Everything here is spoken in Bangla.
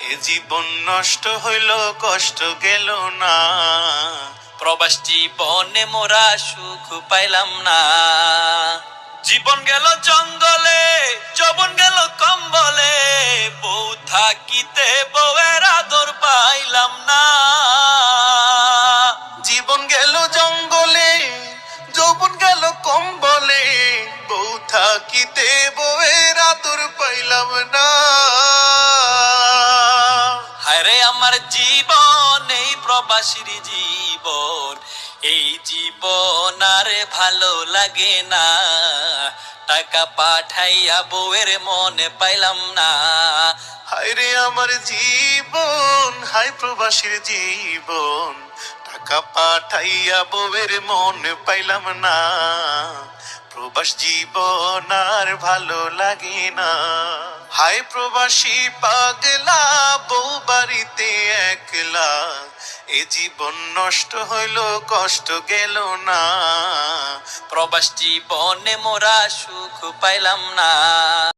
এ জীবন নষ্ট হইল কষ্ট গেল না। প্রবাস জীবনে মোরা সুখ পাইলাম না। জীবন গেল জঙ্গলে যবন গেল কম্বলে বউ থাকিতে বউয়ের আদর পাইলাম না। জীবন গেল জঙ্গলে যৌবন গেল কম্বলে বউ থাকিতে বউয়ের আদর পাইলাম না। হায়রে আমার জীবন, এই প্রবাসীর জীবন। এই জীবন আর ভালো লাগে না। টাকা পাঠাইয়া বউয়ের মনে পাইলাম না। হায়রে আমার জীবন হাই প্রবাসীর জীবন। টাকা পাঠাইয়া বউয়ের মন পাইলাম না। প্রবাস জীবন আর ভালো লাগে না। হাই প্রবাসী পাগলা, বউ একলা এ জীবন নষ্ট হইল কষ্ট গেল না। প্রবাস জীবনে মোরা সুখ পাইলাম না।